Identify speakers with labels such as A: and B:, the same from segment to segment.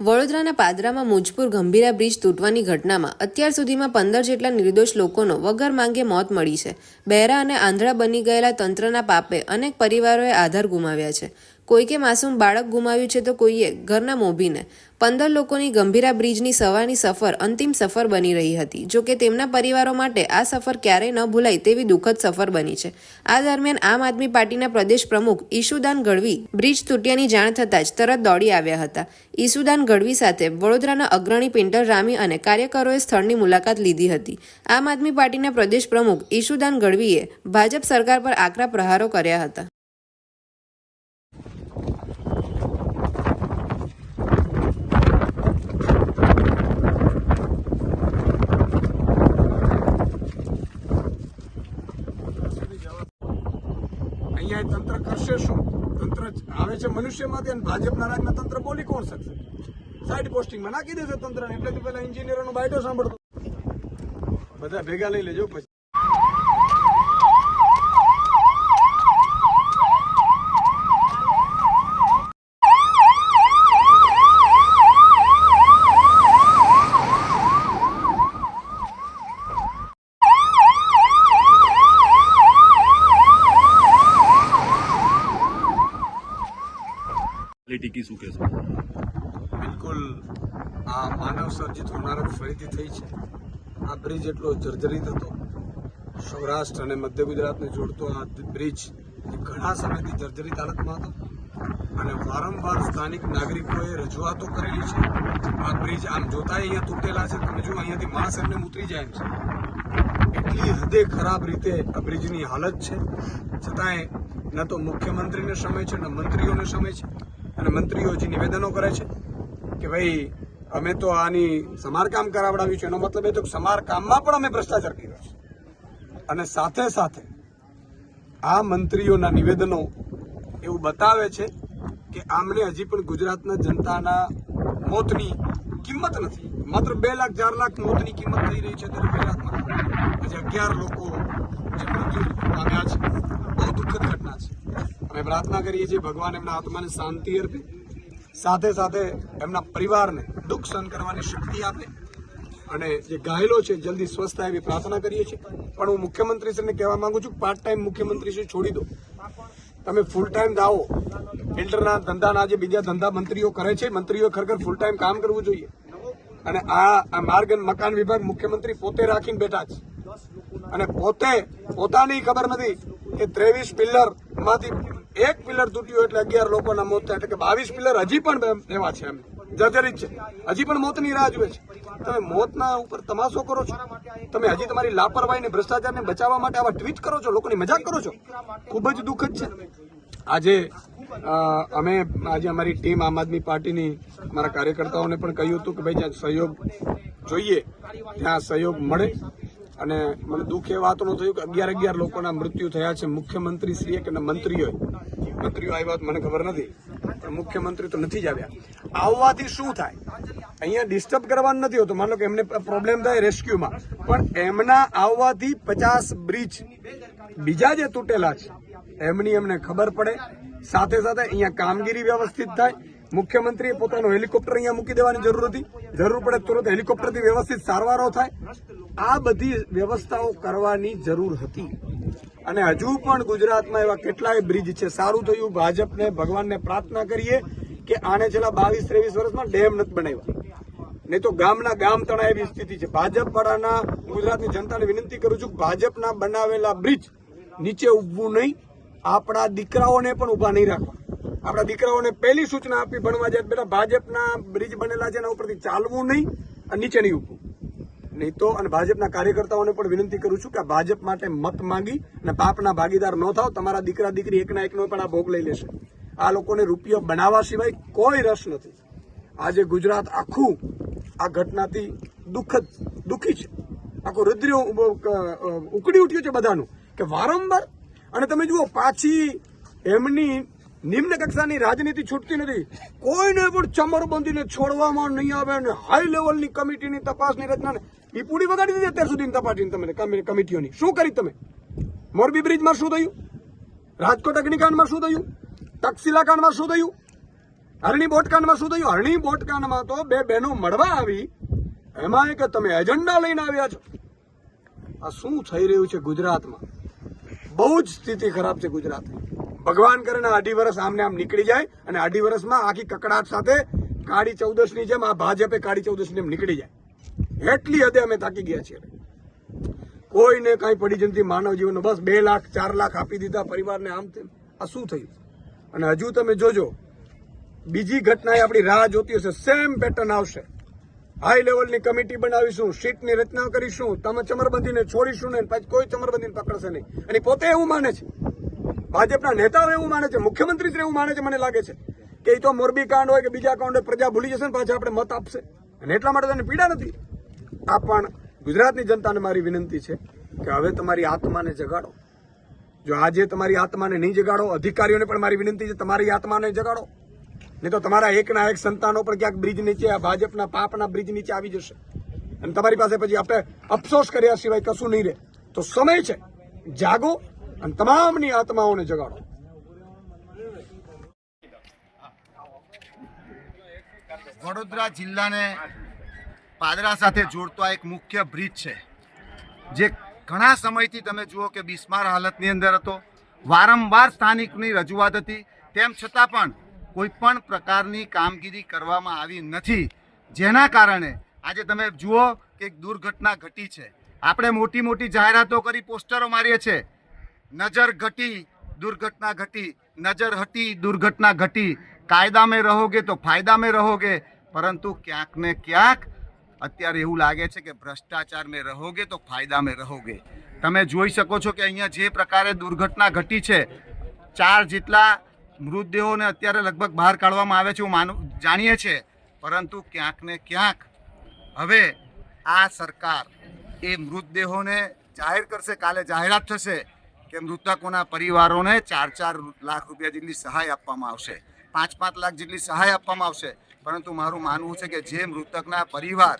A: વડોદરાના પાદરામાં મુજપુર ગંભીરા બ્રિજ તૂટવાની ઘટનામાં અત્યાર સુધીમાં પંદર જેટલા નિર્દોષ લોકોનો વગર માંગે મોત મળી છે. બહેરા અને આંધળા બની ગયેલા તંત્રના પાપે અનેક પરિવારોએ આધાર ગુમાવ્યા છે. કોઈકે માસૂમ બાળક ગુમાવ્યું છે તો કોઈએ ઘરના મોભીને. પંદર લોકોની ગંભીરા બ્રિજની સવારની સફર અંતિમ સફર બની રહી હતી. જો કે તેમના પરિવારો માટે આ સફર ક્યારેય ન ભૂલાય તેવી દુઃખદ સફર બની છે. આ દરમિયાન આમ આદમી પાર્ટીના પ્રદેશ પ્રમુખ ઈશુદાન ગઢવી બ્રિજ તૂટ્યાની જાણ થતાં જ તરત દોડી આવ્યા હતા. ઈશુદાન ગઢવી સાથે વડોદરાના અગ્રણી પિન્ટર રામી અને કાર્યકરોએ સ્થળની મુલાકાત લીધી હતી. આમ આદમી પાર્ટીના પ્રદેશ પ્રમુખ ઈશુદાન ગઢવીએ ભાજપ સરકાર પર આકરા પ્રહારો કર્યા હતા
B: અહીંયા કરશે શું? તંત્ર આવે છે મનુષ્યમાંથી અને ભાજપના રાજના તંત્ર બોલી કોણ શકશે? સાઈડ પોસ્ટિંગમાં નાખી દેશે તંત્રને. એટલે પહેલા એન્જિનિયરોનો બાયટો સાંભળતો. બધા ભેગા લઈ લેજો પછી
C: ટીકી શું કહેશો
B: બિલકુલ આ માનવ સર્જિત હોનારત ફરીથી થઈ છે આ બ્રિજ એટલો જર્જરિત હતો. સૌરાષ્ટ્ર અને મધ્ય ગુજરાતને જોડતો આ બ્રિજ ઘણા સમયથી જર્જરિત હાલતમાં હતો. અને વારંવાર સ્થાનિક નાગરિકોએ રજૂઆતો કરેલી છે. આ બ્રિજ આમ જોતા અહીંયા તૂટેલા છે. તમે જો અહીંયાથી માણસ એમને ઉતરી જાય છે. એટલી હદે ખરાબ રીતે આ બ્રિજની હાલત છે. છતાંય ન તો મુખ્યમંત્રીને સમય છે, ન મંત્રીઓને સમય છે. અને મંત્રીઓ જે નિવેદનો કરે છે કે ભાઈ અમે તો આની સમારકામ કરાવડાવ્યું છે. એનો મતલબ એ તો સમારકામમાં પણ અમે ભ્રષ્ટાચાર કર્યો છે. અને સાથે સાથે આ મંત્રીઓના નિવેદનો એવું બતાવે છે કે આમને હજી પણ ગુજરાતના જનતાના મોતની કિંમત નથી. માત્ર બે લાખ, ચાર લાખ મોતની કિંમત થઈ રહી છે ત્યારે ગુજરાતમાં હજી અગિયાર લોકો જે મૃત્યુ પામ્યા છે, બહુ દુઃખદ ઘટના છે. અમે પ્રાર્થના કરીએ છીએ ભગવાન એમના આત્માને શાંતિ અર્પે. સાથે સાથે એમના પરિવારને દુઃખ સહન કરવાની શક્તિ આપે. અને જે ઘાયલો છે, જલ્દી સ્વસ્થ થાય એવી પ્રાર્થના કરીએ છીએ. પણ હું મુખ્યમંત્રીશ્રીને કહેવા માંગુ છું પાર્ટ ટાઈમ મુખ્યમંત્રીશ્રી છોડી દો. તમે ફૂલ ટાઈમ દાવો ફિલ્ટરના ધંધાના જે બીજા ધંધા મંત્રીઓ કરે છે, મંત્રીઓ ખરેખર ફૂલ ટાઈમ કામ કરવું જોઈએ. અને આ માર્ગ અને મકાન વિભાગ મુખ્યમંત્રી પોતે રાખીને બેઠા છે. અને પોતે, પોતાની ખબર નથી કે ત્રેવીસ પિલ્લરમાંથી એક પિલ્લર તૂટ્યું એટલે અગિયાર લોકોના મોત થયા. એટલે કે બાવીસ પિલ્લર હજી પણ એવા છે એમ. જર્જરિત છે. હજી પણ મોતની રાહ જુએ છે. તમે મોતના ઉપર તમાશો કરો છો. તમે હજી તમારી લાપરવાહીને, ભ્રષ્ટાચારને બચાવવા માટે આવા ટ્વીટ કરો છો, લોકોની મજાક કરો છો? ખૂબ જ દુઃખદ છે. આજે અમે, આજે અમારી ટીમ આમ આદમી પાર્ટીની, અમારા કાર્યકર્તાઓને પણ કહ્યું હતું કે ભાઈ, જ્યાં સહયોગ જોઈએ, ત્યાં સહયોગ મળે. અને મને દુઃખ એ વાતનું થયું કે અગિયાર અગિયાર લોકોના મૃત્યુ થયા છે. મુખ્યમંત્રી શ્રીએ કે મંત્રીઓએ? મંત્રીઓ આવ્યા વાત મને ખબર નથી. મુખ્યમંત્રી તો નથી જ આવ્યા. આવવાથી શું થાય? અહીંયા ડિસ્ટર્બ કરવાનું નથી હોતું. માનો કે એમને પ્રોબ્લેમ થાય રેસ્ક્યુમાં પણ એમના આવવાથી પચાસ બ્રિજ બીજા જે તૂટેલા છે, એમની એમને ખબર પડે. સાથે સાથે અહીંયા કામગીરી વ્યવસ્થિત થાય. મુખ્યમંત્રીએ પોતાનું હેલિકોપ્ટર અહીંયા મૂકી દેવાની જરૂર હતી. જરૂર પડે તુરંત હેલિકોપ્ટરથી વ્યવસ્થિત સારવારો થાય. આ બધી વ્યવસ્થાઓ કરવાની જરૂર હતી. અને હજુ પણ ગુજરાતમાં એવા કેટલાય બ્રિજ છે. સારું થયું, ભાજપને, ભગવાનને પ્રાર્થના કરીએ કે આને છેલ્લા બાવીસ ત્રેવીસ વર્ષમાં ડેમ નથી બનાવ્યા. નહીં તો ગામના ગામ તણા એવી સ્થિતિ છે. ભાજપ વાળાના ગુજરાતની જનતાને વિનંતી કરું છું, ભાજપના બનાવેલા બ્રિજ નીચે ઉભવું નહીં. આપણા દીકરાઓને પણ ઊભા નહીં રાખવા. આપણા દીકરાઓને પહેલી સૂચના આપી, ભણવા જાય બેટા ભાજપના બ્રિજ બનેલા છે, એના ઉપરથી ચાલવું નહીં અને નીચે નહીં ઉભવું નહીં તો અને ભાજપના કાર્યકર્તાઓને પણ વિનંતી કરું છું કે ભાજપ માટે મત માંગી અને પાપના ભાગીદાર ન થાવ, તમારા દીકરા દીકરી એકના એકનો પણ આ ભોગ લઈ લેશે. આ લોકોને રૂપિયો બનાવવા સિવાય કોઈ રસ નથી. આજે ગુજરાત આખું આ ઘટનાથી દુઃખદ, દુઃખી છે. આખું રુદ્ર ઉકળી ઉઠ્યું છે બધાનું કે વારંવાર. અને તમે જુઓ, પાછી એમની નિમ્ન કક્ષાની રાજનીતિ છૂટતી નથી. કોઈને પણ ચમરબંધીને છોડવામાં નહીં આવે અને હાઈ લેવલની કમિટીની તપાસની રચનાને એ પૂરી વગાડી દીધી અત્યાર સુધી તપાસી તમે, કમિ- કમિટીઓની. શું કરી તમે? મોરબી બ્રિજમાં શું થયું? રાજકોટ અગ્નિકાંડમાં શું થયું? તક્ષશિલા કાંડમાં શું થયું? હરણી બોટકાંડમાં શું થયું? હરણી બોટકાંડમાં તો બે બહેનો મળવા આવી. એમાં કે તમે એજન્ડા લઈને આવ્યા છો. આ શું થઈ રહ્યું છે ગુજરાતમાં? બહુ જ સ્થિતિ ખરાબ છે ગુજરાતની. ભગવાન કરે ને અઢી વર્ષ આમને આમ નીકળી જાય અને અઢી વર્ષમાં આખી કકડાટ સાથે કાળી ચૌદશની જેમ આ ભાજપે કાળી ચૌદશની જેમ નીકળી જાય. એટલી હદે અમે થાકી ગયા છીએ. કોઈને કાંઈ પડી જતી માનવ જીવનનો બસ બે લાખ, ચાર લાખ આપી દીધા પરિવારને આમ તેમ. આ શું થયું? અને હજુ તમે જોજો, બીજી ઘટનાએ આપણી રાહ જોતી હશે સેમ પેટર્ન આવશે. હાઈ લેવલની કમિટી બનાવીશું, સીટની રચના કરીશું, તમે ચમરબંધીને છોડીશું ને પછી કોઈ ચમરબંધીને પકડશે નહીં. અને પોતે એવું માને છે. ભાજપના નેતાઓ એવું માને છે, મુખ્યમંત્રી એવું માને છે, મને લાગે છે કે એ તો મોરબી કાંડ હોય કે બીજા કાંડ હોય, પ્રજા ભૂલી જશે ને પાછા આપણે મત આપશે. અને એટલા માટે તેને પીડા નથી. આ પણ ગુજરાતની જનતાને મારી વિનંતી છે કે હવે તમારી આત્માને જગાડો. જો આજે તમારી આત્માને નહીં જગાડો, અધિકારીઓને પણ મારી વિનંતી છે, તમારી આત્માને જગાડો. નહીં તો તમારા એકના એક સંતાનો પણ ક્યાંક બ્રિજ નીચે આ ભાજપના પાપના બ્રિજ નીચે આવી જશે. અને તમારી પાસે પછી આપણે અફસોસ કર્યા સિવાય કશું નહીં રહે. તો સમય છે. જાગો. અને તમામની આત્માઓને જગાડો.
C: વડોદરા જિલ્લાને પાદરા સાથે જોડતો આ એક મુખ્ય બ્રિજ છે, જે ઘણા સમયથી તમે જુઓ કે બિસ્માર હાલતની અંદર હતો. વારંવાર સ્થાનિકની રજૂઆત હતી. તેમ છતાં પણ કોઈ પણ પ્રકારની કામગીરી કરવામાં આવી નથી. જેના કારણે આજે તમે જુઓ કે એક દુર્ઘટના ઘટી છે. આપણે મોટી મોટી જાહેરાતો કરી, પોસ્ટરો મારીએ છીએ. નજર ઘટી દુર્ઘટના ઘટી નજર હટી દુર્ઘટના ઘટી કાયદા में રહોગે તો ફાયદા में રહોગે પરંતુ ક્યાંક ને ક્યાંક અત્યારે એવું લાગે છે કે ભ્રષ્ટાચાર में રહોગે તો ફાયદા में રહોગે તમે જોઈ શકો છો કે અહીંયા જે પ્રકારે દુર્ઘટના ઘટી છે ચાર જેટલા મૃતદેહોને અત્યારે લગભગ બહાર કાઢવામાં આવે છે એવું માનું જાણીએ છીએ પરંતુ ક્યાંક ને ક્યાંક હવે આ સરકાર એ મૃતદેહોને જાહેર કરશે કાલે જાહેરાત થશે કે મૃતકોના પરિવારોને ચાર ચાર લાખ રૂપિયા જેટલી સહાય આપવામાં આવશે. પાંચ પાંચ લાખ જેટલી સહાય આપવામાં આવશે. પરંતુ મારું માનવું છે કે જે મૃતકના પરિવાર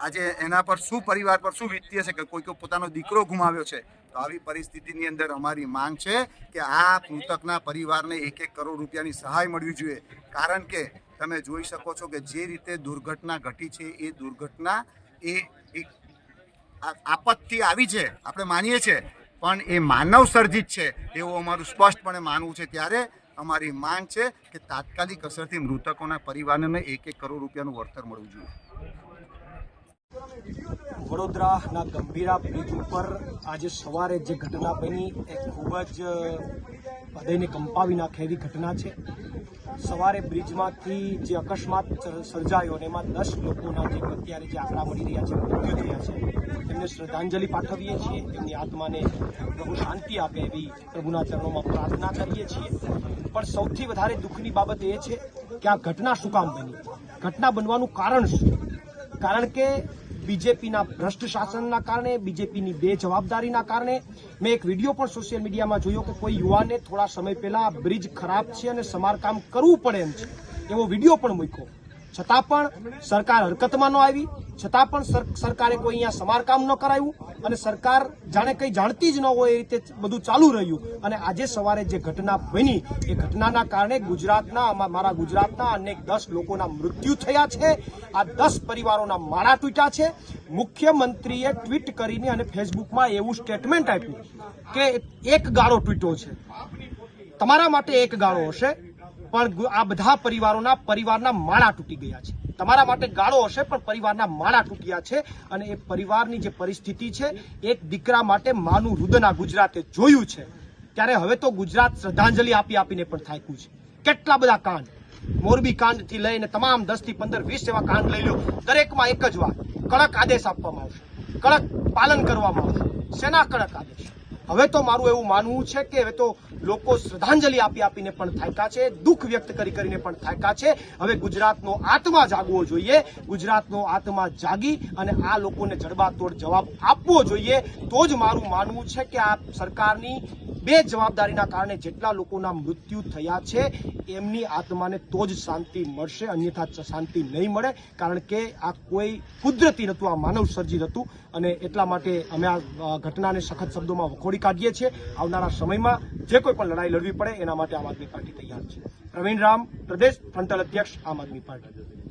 C: આજે એના પર શું પરિવાર પર શું વીતી હશે કે કોઈ કોઈ પોતાનો દીકરો ગુમાવ્યો છે, તો આવી પરિસ્થિતિની અંદર અમારી માંગ છે કે આ મૃતકના પરિવારને એક એક કરોડ રૂપિયાની સહાય મળવી જોઈએ. કારણ કે તમે જોઈ શકો છો કે જે રીતે દુર્ઘટના ઘટી છે, એ દુર્ઘટના એ એક આપત્તિ આવી છે, આપણે માનીએ છીએ, પણ એ માનવ સર્જિત છે એવું અમારું સ્પષ્ટપણે માનવું છે. ત્યારે અમારી માંગ છે કે તાત્કાલિક અસરથી મૃતકોના પરિવારને એક એક કરોડ રૂપિયાનું વળતર મળવું જોઈએ.
D: વડોદરાના ગંભીરા બ્રિજ ઉપર આજે સવારે જે ઘટના બની, એ ખૂબ જ હૃદયને કંપાવી નાખે એવી ઘટના છે. સવારે બ્રિજમાંથી જે અકસ્માત સર્જાયો અને એમાં દસ લોકોના જે અત્યારે જે આંકડા મળી રહ્યા છે, મૃત્યુ થયા છે એમને શ્રદ્ધાંજલિ પાઠવીએ છીએ એમની આત્માને પ્રભુ શાંતિ આપે એવી પ્રભુના ચરણોમાં પ્રાર્થના કરીએ છીએ. પણ સૌથી વધારે દુઃખની બાબત એ છે કે આ ઘટના શું કામ બની? ઘટના બનવાનું કારણ શું? કારણ કે બીજેપીના ભ્રષ્ટ શાસનના કારણે, બીજેપીની બેજવાબદારીના કારણે. મેં એક વીડિયો પણ સોશિયલ મીડિયામાં જોયો કે કોઈ યુવાને થોડા સમય પહેલા બ્રિજ ખરાબ છે અને સમારકામ કરવું પડે એમ છે. એવો વીડિયો પણ મૂક્યો. છતાં પણ સરકાર હરકતમાં ન આવી, છતાં પણ સર- સરકારે કોઈ અહીંયા સમારકામ ન કરાયું અને સરકાર જાણે કંઈ જાણતી જ ન હોય એ રીતે બધું ચાલુ રહ્યું. અને આજે સવારે જે ઘટના બની, એ ઘટનાના કારણે ગુજરાતના મારા ગુજરાતના અનેક દસ લોકોના મૃત્યુ થયા છે. આ દસ પરિવારોના માળા તૂટ્યા છે. મુખ્યમંત્રીએ ટ્વીટ કરીને અને ફેસબુકમાં એવું સ્ટેટમેન્ટ આપ્યું કે એક ગાળો તૂટ્યો છે. તમારા માટે એક ગાળો હશે. પણ આ બધા પરિવારોના પરિવારના માળા તૂટી ગયા છે. તમારા માટે ગાળો હશે, પણ પરિવારના માળા તૂટ્યા છે અને એ પરિવારની જે પરિસ્થિતિ છે, એક દીકરા માટે માનું રુદન ગુજરાતે જોયું છે. ત્યારે હવે તો ગુજરાત શ્રદ્ધાંજલિ આપી આપીને પણ થાક્યું છે. કેટલા બધા કાંડ. મોરબી કાંડથી લઈને તમામ દસથી પંદર વીસ એવા કાંડ લઈ લો. દરેકમાં એક જ વાત. કડક આદેશ આપવામાં આવશે. કડક પાલન કરવામાં આવશે. શેના કડક આદેશ. હવે તો મારું એવું માનવું છે કે હવે તો લોકો શ્રદ્ધાંજલિ આપી આપીને પણ થાક્યા છે, દુઃખ વ્યક્ત કરી કરીને પણ થાક્યા છે. હવે ગુજરાતનો આત્મા જાગવો જોઈએ, ગુજરાતનો આત્મા જાગી અને આ લોકોને જડબાતોડ જવાબ આપવો જોઈએ. તો જ મારું માનવું છે કે આ સરકારની બે જવાબદારીના કારણે જેટલા લોકોના મૃત્યુ થયા છે, એમની આત્માને તો જ શાંતિ મળશે, અન્યથા શાંતિ નહીં મળે, કારણ કે આ કોઈ કુદરતી નહોતું, આ માનવ સર્જિત હતું. અને એટલા માટે અમે આ ઘટનાને સખત શબ્દોમાં વખોડી કાઢીએ છીએ. આવનારા સમયમાં જે કોઈ પણ લડાઈ લડવી પડે, એના માટે આમ આદમી પાર્ટી તૈયાર છે. પ્રવીણ રામ, પ્રદેશ ફ્રન્ટલ અધ્યક્ષ, આમ આદમી પાર્ટી.